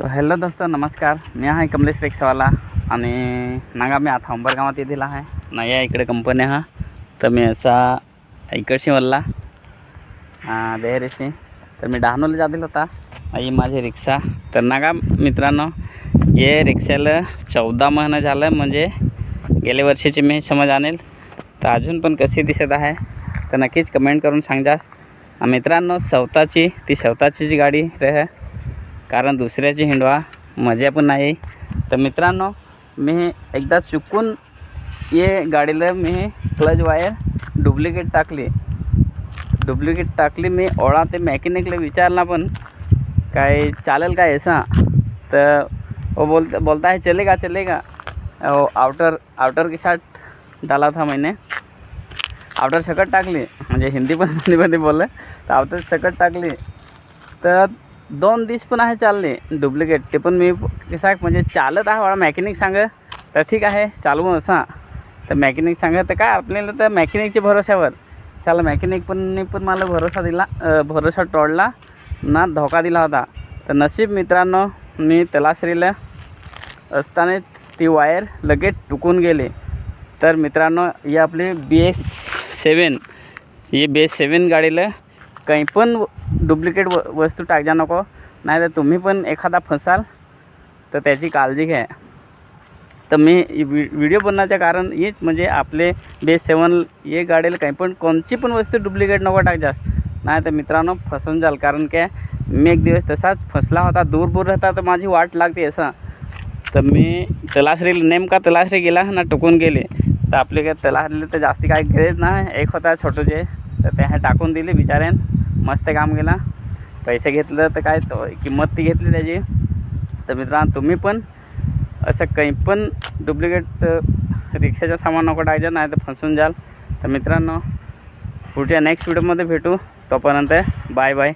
तो हॅलो दोस्त नमस्कार. मी आहे कमलेश रिक्षावाला आणि नागा मी आता अंबरगावात येथील आहे. नाही आहे इकडे कंपनी हा. तर मी असा इकडशी वल्ला देहरेशी तर मी डहाणूला जातील होता. आई माझी रिक्षा. तर नागा मित्रांनो ये रिक्षाला चौदा महिना झालं म्हणजे गेल्या वर्षीची मी समज आणेल. तर अजून पण कशी दिसत आहे तर नक्कीच कमेंट करून सांगजास. मित्रांनो स्वतःची ती स्वतःचीच गाडी रे कारण दुसऱ्याची हिंडवा मजा पण नाही. तर मित्रांनो मी एकदा चुकून ये गाडीला मी क्लच वायर डुप्लिकेट टाकली. डुप्लिकेट टाकली मी ओळा ते मेकॅनिकला विचारला पण काय चालेल काय असा? तर वो बोलता बोलता है चलेगा चलेगा वो आउटर आउटर की शर्ट डाला था मैंने. आउटर शकट टाकली म्हणजे हिंदी पण हिंदीमध्ये बोललं. तर आउटर शकट टाकली. तर दोन दिस पण आहे चालले डुप्लिकेट ते पण मी सांग म्हणजे चालत आहे मला मॅकॅनिक सांग. तर ठीक आहे चालवून असा. तर मॅकॅनिक सांग. तर काय आपल्याला तर मॅकॅनिकच्या भरोश्यावर. चला मॅकॅनिक पण पण मला भरोसा दिला भरोसा टोडला ना धोका दिला होता. तर नशीब मित्रांनो मी तलासरीला असताना ती वायर लगेच टुकून गेली. तर मित्रांनो ही आपली बी एस सेवन ही बी एस सेवन गाडीला काही पण डुप्लिकेट व वस्तू टाकजा नको. नाही तर तुम्ही पण एखादा फसाल तर त्याची काळजी घ्या. तर मी व्हि व्हिडिओ बनण्याचं कारण हेच म्हणजे आपले बेस सेवन हे गाडेल काही पण कोणची पण वस्तू डुप्लिकेट नको टाकजास. नाही तर मित्रांनो फसून जाल. कारण काय मी एक दिवस तसाच फसला होता दूर दूर राहता तर माझी वाट लागते असं. तर मी तलासरी नेमका तलासरी गेला ना टुकून गेले. तर आपले काय तलासरीला तर जास्ती काय गरज नाही. एक होता छोटूचे तर ते टाकून दिले बिचाऱ्यान. मस्त काम केला. पैसे घेतलं तर काय तो किंमत ती घेतली त्याची. तर मित्रांनो तुम्ही पण असं काही पण डुप्लिकेट रिक्षाचं सामान नको टाकायचं नाही तर फसून जाल. तर मित्रांनो पुढच्या नेक्स्ट व्हिडिओमध्ये भेटू. तोपर्यंत बाय बाय